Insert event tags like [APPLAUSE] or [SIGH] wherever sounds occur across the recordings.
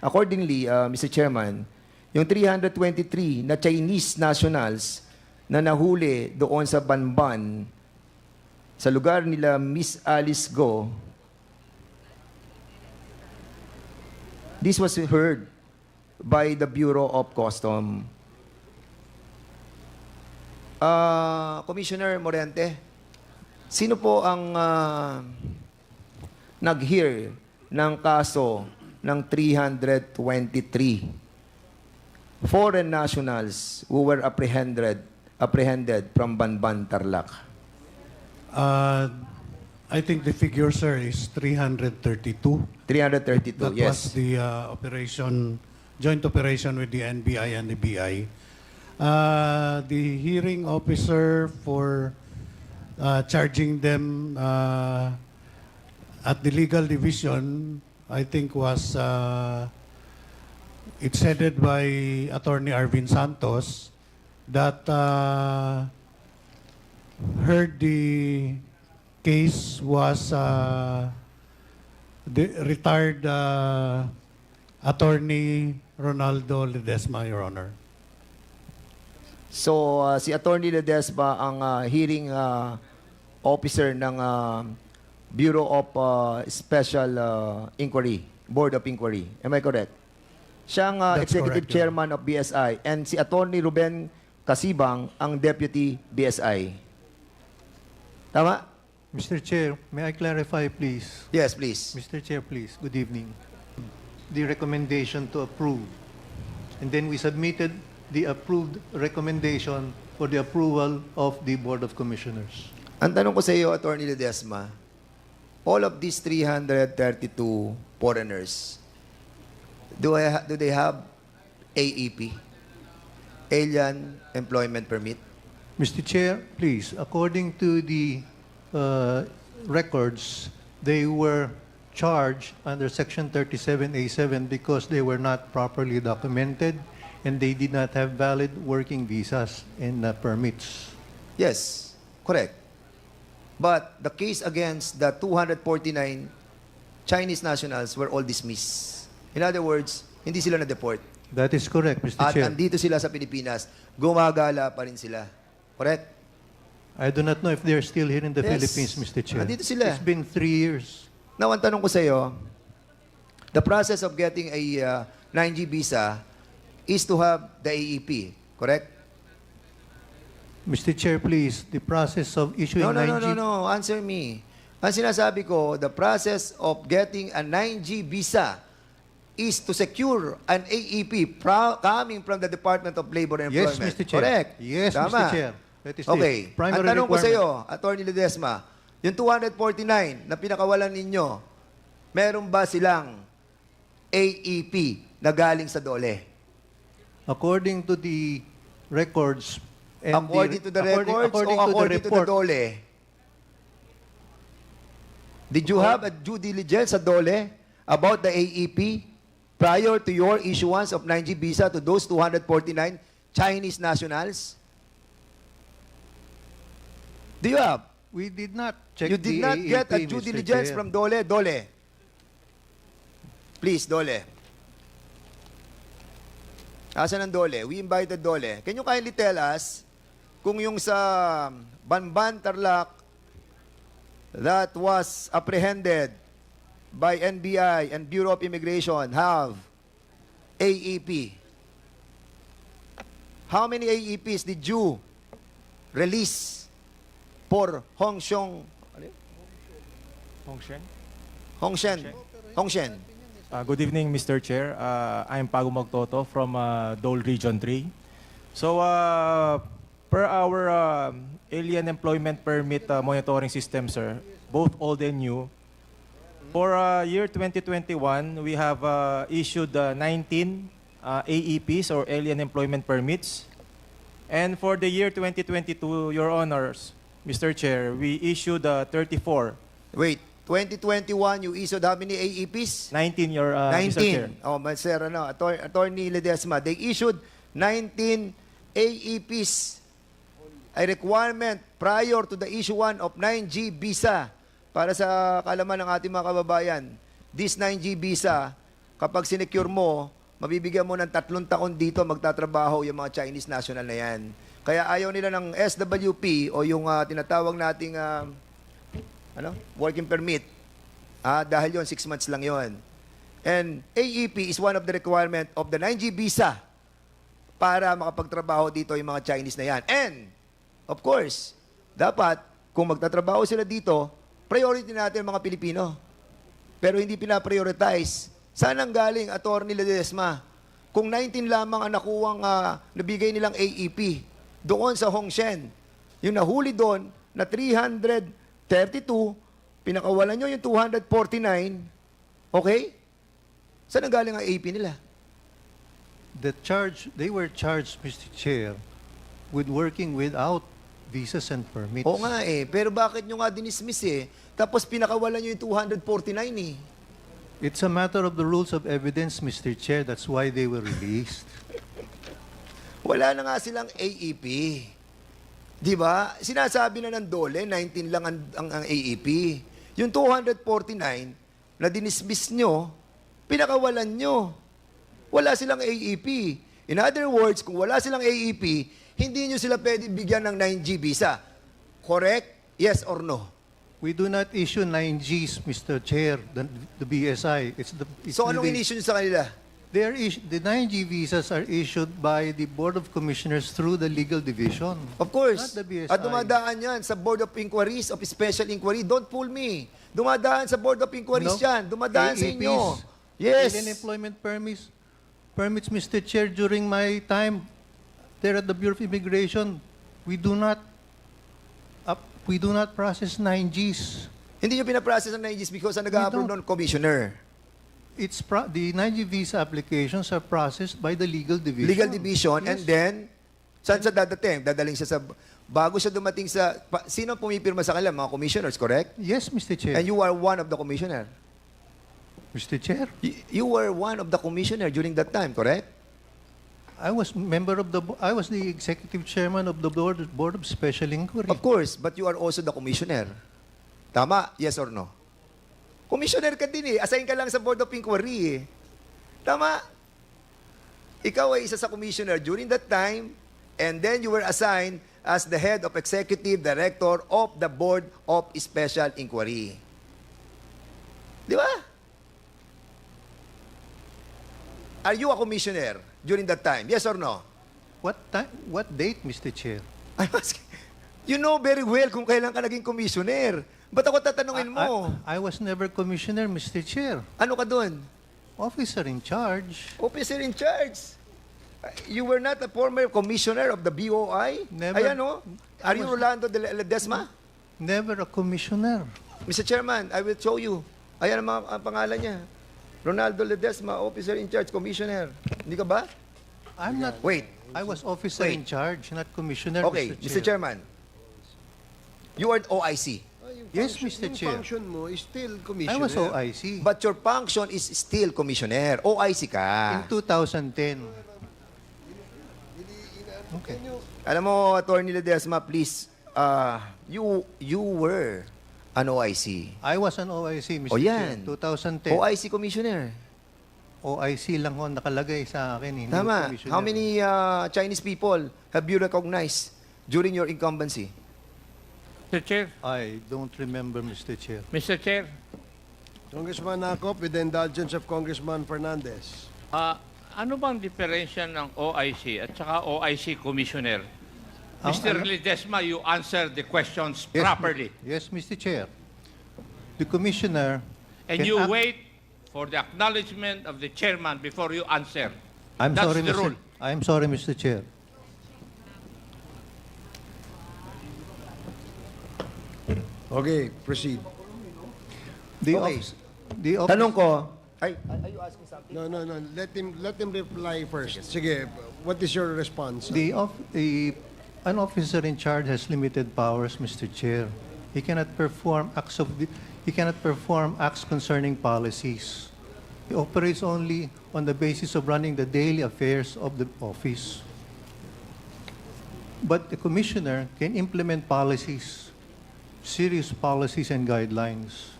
Accordingly, uh, Mr. Chairman, yung 323 na Chinese nationals na nahuli doon sa Banban, sa lugar nila Miss Alice Go, this was heard by the Bureau of Custom. Ah, Commissioner Morente, sino po ang ah, nag-hear ng kaso ng 323 foreign nationals who were apprehended apprehended from Banban, Tarlac? Uh, I think the figure, sir, is 332. 332, That yes. was the uh, operation, joint operation with the NBI and the BI. Uh, the hearing officer for uh, charging them uh, at the legal division, I think was, uh, it's headed by Attorney Arvin Santos that uh, heard the case was uh, the retired uh, attorney Ronaldo Ledesma, Your Honor. So, uh, si Attorney Ledesma ang uh, hearing uh, officer ng uh, Bureau of uh, Special uh, Inquiry, Board of Inquiry. Am I correct? Siya ang uh, That's Executive correct, Chairman of BSI and si Attorney Ruben Kasibang ang Deputy BSI. Tama? Mr. Chair, may I clarify, please? Yes, please. Mr. Chair, please, good evening. The recommendation to approve. And then we submitted the approved recommendation for the approval of the Board of Commissioners. Ang tanong ko sa iyo, Attorney Ledesma, all of these 332 foreigners, do, I do they have AEP? Alien Employment Permit? Mr. Chair, please, according to the uh, records, they were charged under Section 37A7 because they were not properly documented and they did not have valid working visas and uh, permits. Yes, correct. But the case against the 249 Chinese nationals were all dismissed. In other words, hindi sila na-deport. That is correct, Mr. At Chair. andito sila sa Pilipinas, gumagala pa rin sila. Correct? I do not know if they're still here in the Yes. Philippines, Mr. Chair. Andito sila. It's been three years. Now, ang tanong ko sa iyo, the process of getting a uh, 9G visa is to have the AEP, correct? Mr. Chair, please, the process of issuing No, no, no, 9G... no, no. Answer me. Ang sinasabi ko, the process of getting a 9G visa is to secure an AEP pro- coming from the Department of Labor and Yes, Employment. Mr. Chair. Correct. Yes, Tama. Mr. Chair. That is the okay. primary Ang tanong ko sa requirement. iyo, Attorney Ledesma, yung 249 na pinakawalan ninyo, meron ba silang AEP na galing sa DOLE? According to the records... and according to the according- records according o to the according to the DOLE? Did you have a due diligence sa DOLE about the AEP prior to your issuance of 9G visa to those 249 Chinese nationals? Do you have? We did not check you did the not get a AEP, due Mr. diligence Chair. from DOLE? DOLE. Please, DOLE. Asan ang DOLE? We invited DOLE. Can you kindly tell us kung yung sa Banban Tarlac that was apprehended by NBI and Bureau of Immigration have AEP? How many AEPs did you release for Hong Xiong Hongshen. Hongshen. Hongshen. Uh, good evening, Mr. Chair. Uh, I'm Pago Magtoto from uh, Dole Region 3. So, uh, per our uh, alien employment permit uh, monitoring system, sir, both old and new, for uh, year 2021, we have uh, issued uh, 19 uh, AEPs or alien employment permits. And for the year 2022, Your Honors, Mr. Chair, we issued uh, 34, Wait, 2021, you issued how many AEPs? 19, Your uh, Mr. Chair. 19. Oh, but sir, ano, Attorney, Attorney Ledesma, they issued 19 AEPs, a requirement prior to the issuance of 9G visa para sa kalaman ng ating mga kababayan. This 9G visa kapag sinecure mo, mabibigyan mo ng tatlong taon dito magtatrabaho yung mga Chinese national na yan. Kaya ayaw nila ng SWP o yung ah, tinatawag nating ah, ano, working permit. Ah, dahil yon six months lang yon. And AEP is one of the requirement of the 9G visa para makapagtrabaho dito yung mga Chinese na yan. And, of course, dapat, kung magtatrabaho sila dito, priority natin ang mga Pilipino. Pero hindi pinaprioritize. Saan ang galing, Atty. Ledesma? Kung 19 lamang ang nakuwang, ah, nabigay nilang AEP doon sa Hongshen, yung nahuli doon na 332, pinakawalan nyo yung 249, okay? Saan ang galing ang AEP nila? The charge, they were charged, Mr. Chair, with working without visas and permits. Oo nga eh. Pero bakit nyo nga dinismiss eh? Tapos pinakawalan nyo yung 249 eh. It's a matter of the rules of evidence, Mr. Chair. That's why they were released. [LAUGHS] Wala na nga silang AEP. Di ba? Sinasabi na ng Dole, 19 lang ang, ang, ang AEP. Yung 249 na dinismiss nyo, pinakawalan nyo. Wala silang AEP. In other words, kung wala silang AEP, hindi nyo sila pwede bigyan ng 9G visa. Correct? Yes or no? We do not issue 9Gs, Mr. Chair, the, the BSI. It's the, it's So anong inisyu nyo sa kanila? they are the 9G visas are issued by the Board of Commissioners through the legal division. Of course. Not the BSI. At dumadaan yan sa Board of Inquiries of Special Inquiry. Don't fool me. Dumadaan sa Board of Inquiries No. yan. Dumadaan sa AEPs, inyo. Yes. Alien employment permits, permits, Mr. Chair, during my time there at the Bureau of Immigration, we do not, up, we do not process 9Gs. Hindi nyo pinaprocess ang 9Gs because ang nag-approve nun, commissioner. It's pro- the 9G visa applications are processed by the legal division. Legal division. And Yes. then, saan sa dadating? Dadaling siya sa... Bago siya dumating sa... Pa, sino pumipirma sa kanila? Mga commissioners, correct? Yes, Mr. Chair. And you are one of the commissioner. Mr. Chair, You, you were one of the commissioner during that time, correct? I was member of the, I was the executive chairman of the Board, Board of Special Inquiry. Of course, but you are also the commissioner. Tama? Yes or no? Commissioner ka din eh. Assign ka lang sa Board of Inquiry eh. Tama? Ikaw ay isa sa commissioner during that time and then you were assigned as the head of executive director of the Board of Special Inquiry. Di ba? Are you a commissioner during that time? Yes or no? What time, what date, Mr. Chair? I'm [LAUGHS] asking, you know very well kung kailan ka naging commissioner. Ba't ako tatanungin I, mo? I was never commissioner, Mr. Chair. ano ka doon? Officer in charge. Officer in charge. You were not a former commissioner of the BOI? Never. Ayan o. Are I you Rolando de Ledesma? Never a commissioner. Mr. Chairman, I will show you. Ayan ang, mga, ang pangalan niya. Ronaldo Ledesma, officer in charge, commissioner. Hindi ka ba? I'm not. Wait. I was officer Wait. in charge, not commissioner, Okay, Mr. Chair. Mr. Chairman. You are OIC. Yung Yes, Mr. yung Chair. function mo is still I commissioner. was OIC. But your function is still commissioner. OIC ka. in 2010. Okay. Alam mo, Attorney Ledesma, please, uh, you you were an OIC. I was an OIC, Mr. O yan. Chair. 2010. OIC commissioner. OIC lang ho nakalagay sa akin. Hindi Tama. commissioner. How many uh, Chinese people have you recognized during your incumbency? Mr. Chair, I don't remember, Mr. Chair. Mr. Chair, Congressman Nakop, with the indulgence of Congressman Fernandez. ah, ano bang diferensya ng OIC at saka OIC Commissioner? Mr. Ledesma, you answer the questions Yes, properly. Yes, Mr. Chair. The commissioner And can you act- wait for the acknowledgement of the chairman before you answer. I'm That's sorry, the Mr. rule. I'm sorry, Mr. Chair. Okay, proceed. The Okay. office, the office, Tanong ko, ay, are you asking something? No, no, no. Let him let him reply first. Sige, what is your response? the, of, the, an officer in charge has limited powers, Mr. Chair. He cannot perform acts of, he cannot perform acts concerning policies. He operates only on the basis of running the daily affairs of the office. But the commissioner can implement policies, serious policies and guidelines.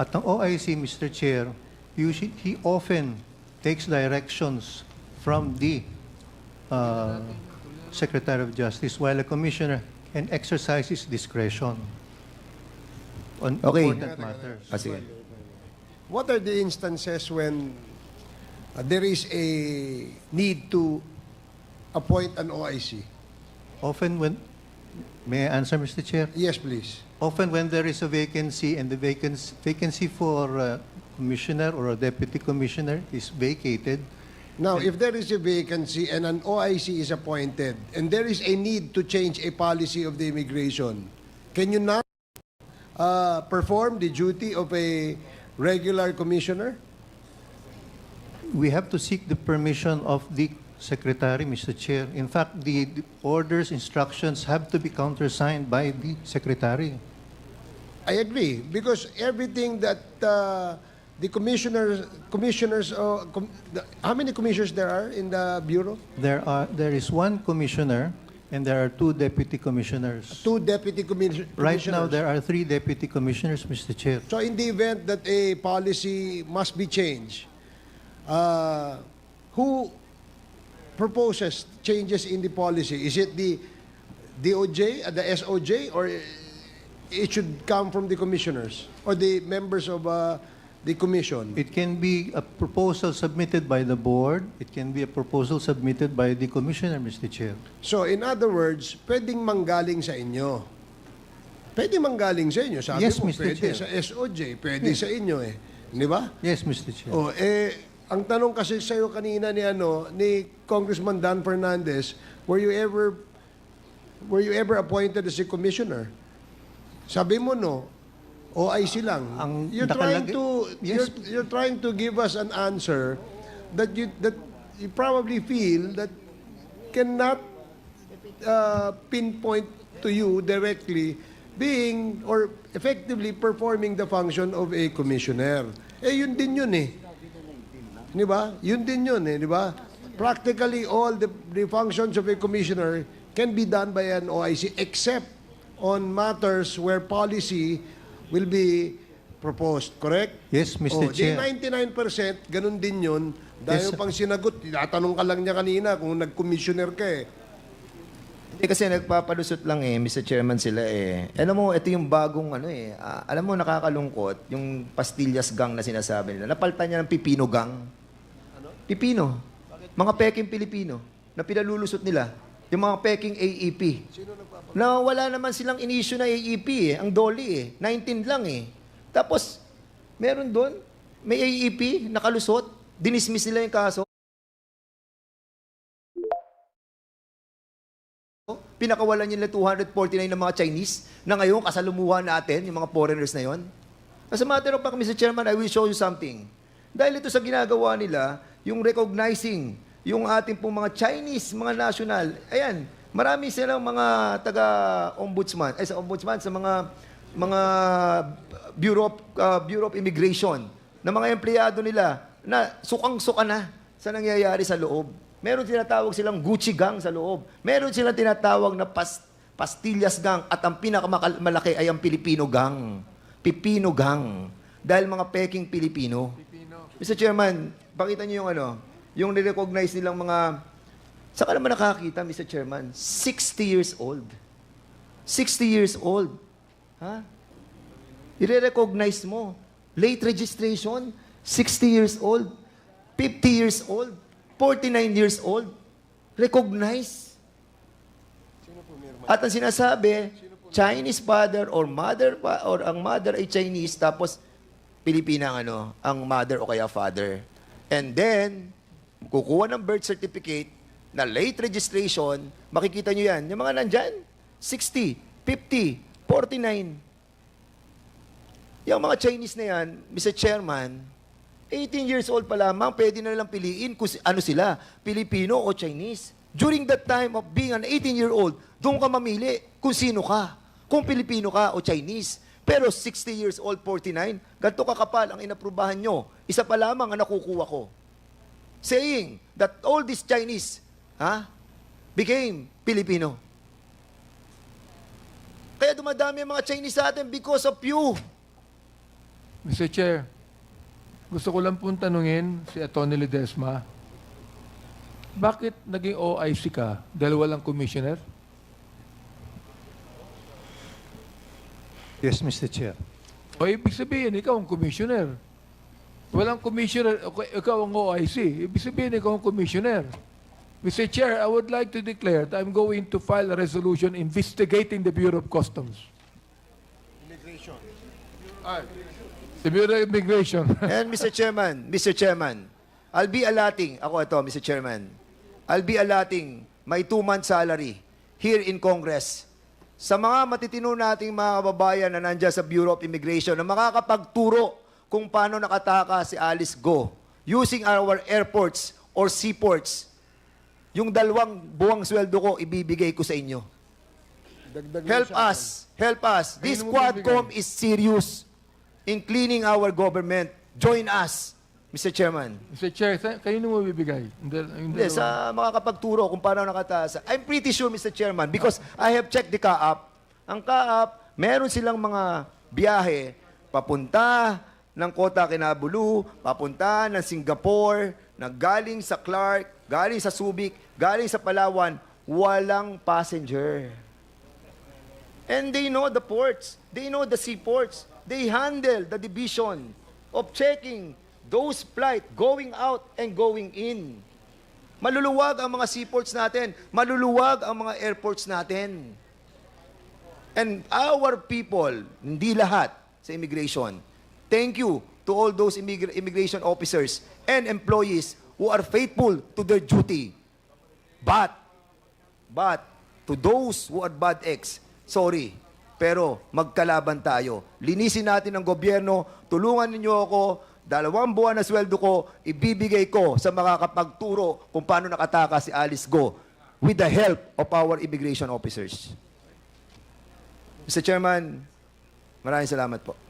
At ang OIC, Mr. Chair, usually, he often takes directions from the uh, Secretary of Justice, while a commissioner can exercise his discretion on Okay. important matters. Ah, sige. What are the instances when uh, there is a need to appoint an OIC? Often when, may I answer, Mr. Chair? Yes, please. Often when there is a vacancy and the vacancy, vacancy for a commissioner or a deputy commissioner is vacated, Now, if there is a vacancy and an OIC is appointed, and there is a need to change a policy of the immigration, can you not uh, perform the duty of a regular commissioner? we have to seek the permission of the secretary, Mr. Chair. In fact, the the orders, instructions have to be countersigned by the secretary. I agree, because everything that uh, the commissioners, commissioners, uh, com- the, how many commissioners there are in the bureau? There are, there is one commissioner and there are two deputy commissioners. Two deputy commis- commissioners. Right now, there are three deputy commissioners, Mr. Chair. So in the event that a policy must be changed, uh, who proposes changes in the policy? Is it the DOJ, uh, the SOJ, or it should come from the commissioners or the members of uh, the commission? It can be a proposal submitted by the board. It can be a proposal submitted by the commissioner, Mr. Chair. So in other words, pwedeng manggaling sa inyo. Pwede manggaling sa inyo. Sabi Yes, mo, Mr. pwede Chair. sa SOJ, pwede sa inyo eh. Di ba? Yes, Mr. Chair. Oh, eh, ang tanong kasi sa iyo kanina ni ano ni Congressman Dan Fernandez, were you ever were you ever appointed as a commissioner? Sabi mo no, OIC lang. Ang you're trying nakalagay- to Yes. you're, you're trying to give us an answer that you that you probably feel that cannot uh, pinpoint to you directly being or effectively performing the function of a commissioner. Eh, yun din yun eh. Di ba? Yun din yun eh, di ba? Practically all the, the functions of a commissioner can be done by an OIC except on matters where policy will be proposed, correct? Yes, Oh, Mr. di Chair. 99%, ganun din yun. Dahil Yes, pang sinagot, tinatanong ka lang niya kanina kung nag-commissioner ka eh. Eh, kasi nagpapalusot lang eh, Mr. Chairman sila eh. Alam mo, ito yung bagong ano eh. ah, alam mo, nakakalungkot, yung pastillas gang na sinasabi nila. Napaltan niya ng pipino gang. Pipino. Mga peking Pilipino na pinalulusot nila. Yung mga peking AEP. Na wala naman silang in-issue na AEP eh. Ang doli eh. 19 lang eh. Tapos, meron doon, may AEP, nakalusot, dinismiss nila yung kaso. pinakawalan nila 249 ng mga Chinese na ngayon kasalumuhan natin, yung mga foreigners na yon. As a matter of fact, Mr. Chairman, I will show you something. Dahil ito sa ginagawa nila, yung recognizing yung ating pong mga Chinese, mga national, ayan, marami silang mga taga-ombudsman, ay sa ombudsman, sa mga mga Bureau of, uh, Bureau of Immigration, na mga empleyado nila na sukang-suka na sa nangyayari sa loob. Meron tinatawag silang Gucci gang sa loob. Meron silang tinatawag na pas, pastillas gang at ang pinakamalaki ay ang Pilipino gang. Pipino gang. Dahil mga peking Pilipino. Mr. Chairman, pakita niyo yung ano, yung nirecognize nilang mga, saan ka naman nakakita, Mr. Chairman? 60 years old. 60 years old. Ha? I-recognize mo. Late registration, 60 years old, 50 years old, 49 years old. Recognize. At ang sinasabi, Chinese father or mother pa, or ang mother ay Chinese tapos Pilipina ang ano, ang mother o kaya father. And then kukuha ng birth certificate na late registration, makikita nyo yan. Yung mga nandyan, 60, 50, 49. Yung mga Chinese na yan, Mr. Chairman, 18 years old pa lamang, pwede na nilang piliin kung ano sila, Pilipino o Chinese. During that time of being an 18-year-old, doon ka mamili kung sino ka. Kung Pilipino ka o Chinese. Pero 60 years old, 49, ganito kakapal ang inaprubahan nyo. Isa pa lamang ang nakukuha ko. Saying that all these Chinese ha, became Filipino. Kaya dumadami ang mga Chinese sa atin because of you. Mr. Chair, Gusto ko lang pong tanungin si Atty. Ledesma, bakit naging OIC ka dahil walang commissioner? Yes, Mr. Chair. O ibig sabihin, ikaw ang commissioner. Walang commissioner, okay, ikaw ang OIC. Ibig sabihin, ikaw ang commissioner. Mr. Chair, I would like to declare that I'm going to file a resolution investigating the Bureau of Customs. Immigration. The Bureau of Immigration. [LAUGHS] And Mr. Chairman, Mr. Chairman, I'll be allotting, ako ito, Mr. Chairman, I'll be allotting my two-month salary here in Congress sa mga matitino nating mga kababayan na nandyan sa Bureau of Immigration na makakapagturo kung paano nakataka si Alice Go using our airports or seaports. Yung dalawang buwang sweldo ko, ibibigay ko sa inyo. Dagdag mo Help akin. us. Help us. This mo Quadcom is serious in cleaning our government. Join us, Mr. Chairman. Mr. Chair, sa- kayo na mo bibigay? Yung dal- yung Hindi, dalawa. sa makakapagturo kung paano nakataas. I'm pretty sure, Mr. Chairman, because I have checked the CAAP. Ang CAAP, meron silang mga biyahe papunta ng Kota Kinabalu, papunta ng Singapore, na galing sa Clark, galing sa Subic, galing sa Palawan, walang passenger. And they know the ports. They know the seaports. They handle the division of checking those flight going out and going in. Maluluwag ang mga seaports natin. Maluluwag ang mga airports natin. And our people, hindi lahat sa immigration, thank you to all those immigra- immigration officers and employees who are faithful to their duty. But, but, to those who are bad eggs, sorry, pero magkalaban tayo. Linisin natin ang gobyerno, tulungan ninyo ako, dalawang buwan na sweldo ko, ibibigay ko sa makakapagturo kung paano nakataka si Alice Go with the help of our immigration officers. Mr. Chairman, maraming salamat po.